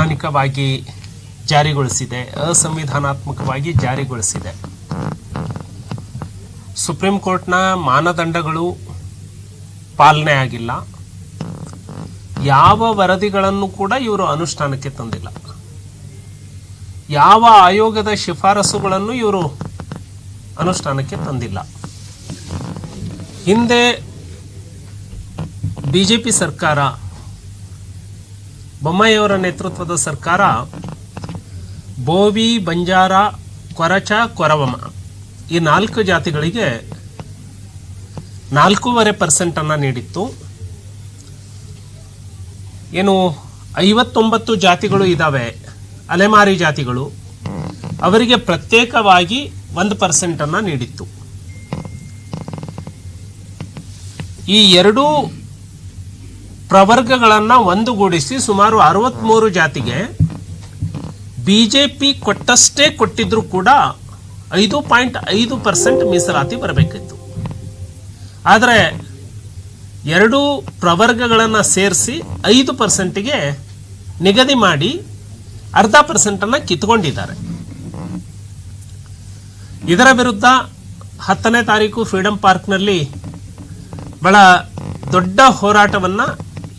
ಅವೈಜ್ಞಾನಿಕವಾಗಿ ಜಾರಿಗೊಳಿಸಿದೆ, ಅಸಂವಿಧಾನಾತ್ಮಕವಾಗಿ ಜಾರಿಗೊಳಿಸಿದೆ. ಸುಪ್ರೀಂ ಕೋರ್ಟ್ನ ಮಾನದಂಡಗಳು ಪಾಲನೆ ಆಗಿಲ್ಲ. ಯಾವ ವರದಿಗಳನ್ನು ಕೂಡ ಇವರು ಅನುಷ್ಠಾನಕ್ಕೆ ತಂದಿಲ್ಲ. ಯಾವ ಆಯೋಗದ ಶಿಫಾರಸುಗಳನ್ನು ಇವರು ಅನುಷ್ಠಾನಕ್ಕೆ ತಂದಿಲ್ಲ. ಹಿಂದೆ ಬಿಜೆಪಿ ಸರ್ಕಾರ ಬೊಮ್ಮಾಯಿಯವರ ನೇತೃತ್ವದ ಸರ್ಕಾರ ಬೋವಿ, ಬಂಜಾರ, ಕೊರಚ, ಕೊರವಮ ಈ ನಾಲ್ಕು ಜಾತಿಗಳಿಗೆ ನಾಲ್ಕೂವರೆ ಪರ್ಸೆಂಟನ್ನು ನೀಡಿತ್ತು. ಏನು ಐವತ್ತೊಂಬತ್ತು ಜಾತಿಗಳು ಇದ್ದಾವೆ ಅಲೆಮಾರಿ ಜಾತಿಗಳು, ಅವರಿಗೆ ಪ್ರತ್ಯೇಕವಾಗಿ ಒಂದು ಪರ್ಸೆಂಟನ್ನು ನೀಡಿತ್ತು. ಈ ಎರಡೂ ಪ್ರವರ್ಗಗಳನ್ನು ಒಂದುಗೂಡಿಸಿ ಸುಮಾರು ಅರವತ್ತ್ಮೂರು ಜಾತಿಗೆ ಬಿಜೆಪಿ ಕೊಟ್ಟಷ್ಟೇ ಕೊಟ್ಟಿದ್ರು ಕೂಡ ಐದು ಪಾಯಿಂಟ್ ಐದು ಪರ್ಸೆಂಟ್ ಮೀಸಲಾತಿ ಬರಬೇಕಿತ್ತು. ಆದರೆ ಎರಡೂ ಪ್ರವರ್ಗಗಳನ್ನು ಸೇರಿಸಿ ಐದು ಪರ್ಸೆಂಟಿಗೆ ನಿಗದಿ ಮಾಡಿ ಅರ್ಧ ಪರ್ಸೆಂಟನ್ನು ಕಿತ್ಕೊಂಡಿದ್ದಾರೆ. ಇದರ ವಿರುದ್ಧ ಹತ್ತನೇ ತಾರೀಕು ಫ್ರೀಡಂ ಪಾರ್ಕ್ನಲ್ಲಿ ಬಹಳ ದೊಡ್ಡ ಹೋರಾಟವನ್ನು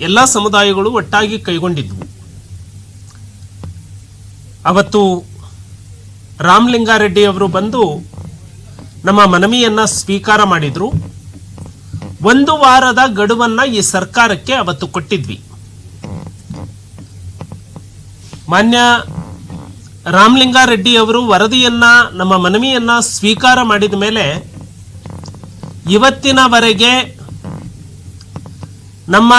ಎಲ್ಲ ಸಮುದಾಯಗಳು ಒಟ್ಟಾಗಿ ಕೈಗೊಂಡಿದ್ವು. ಅವತ್ತು ರಾಮಲಿಂಗಾರೆಡ್ಡಿ ಅವರು ಬಂದು ನಮ್ಮ ಮನವಿಯನ್ನ ಸ್ವೀಕಾರ ಮಾಡಿದ್ರು. ಒಂದು ವಾರದ ಗಡುವನ್ನ ಈ ಸರ್ಕಾರಕ್ಕೆ ಅವತ್ತು ಕೊಟ್ಟಿದ್ವಿ. ಮಾನ್ಯ ರಾಮಲಿಂಗಾರೆಡ್ಡಿ ಅವರು ವರದಿಯನ್ನ, ನಮ್ಮ ಮನವಿಯನ್ನ ಸ್ವೀಕಾರ ಮಾಡಿದ ಮೇಲೆ ಇವತ್ತಿನವರೆಗೆ ನಮ್ಮ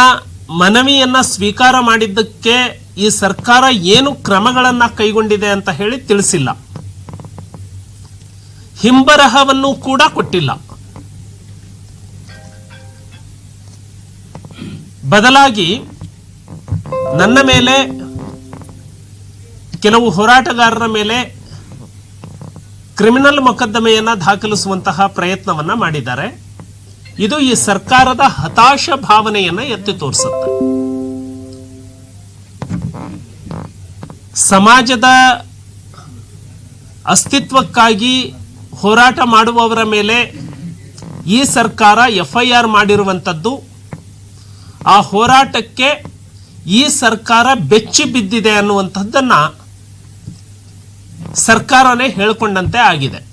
ಮನವಿಯನ್ನ ಸ್ವೀಕಾರ ಮಾಡಿದ್ದಕ್ಕೆ ಈ ಸರ್ಕಾರ ಏನು ಕ್ರಮಗಳನ್ನ ಕೈಗೊಂಡಿದೆ ಅಂತ ಹೇಳಿ ತಿಳಿಸಿಲ್ಲ. ಹಿಂಬರಹವನ್ನು ಕೂಡ ಕೊಟ್ಟಿಲ್ಲ. ಬದಲಾಗಿ ನನ್ನ ಮೇಲೆ, ಕೆಲವು ಹೋರಾಟಗಾರರ ಮೇಲೆ ಕ್ರಿಮಿನಲ್ ಮೊಕದ್ದಮೆಯನ್ನ ದಾಖಲಿಸುವಂತಹ ಪ್ರಯತ್ನವನ್ನ ಮಾಡಿದ್ದಾರೆ. ಇದು ಈ ಸರ್ಕಾರದ ಹತಾಶ ಭಾವನೆಯನ್ನ ಎತ್ತಿ ತೋರಿಸುತ್ತೆ. ಸಮಾಜದ ಅಸ್ತಿತ್ವಕ್ಕಾಗಿ ಹೋರಾಟ ಮಾಡುವವರ ಮೇಲೆ ಈ ಸರ್ಕಾರ ಎಫ್ಐಆರ್ ಮಾಡಿರುವಂಥದ್ದು ಆ ಹೋರಾಟಕ್ಕೆ ಈ ಸರ್ಕಾರ ಬೆಚ್ಚಿ ಬಿದ್ದಿದೆ ಅನ್ನುವಂಥದ್ದನ್ನು ಸರ್ಕಾರನೇ ಹೇಳಿಕೊಂಡಂತೆ ಆಗಿದೆ.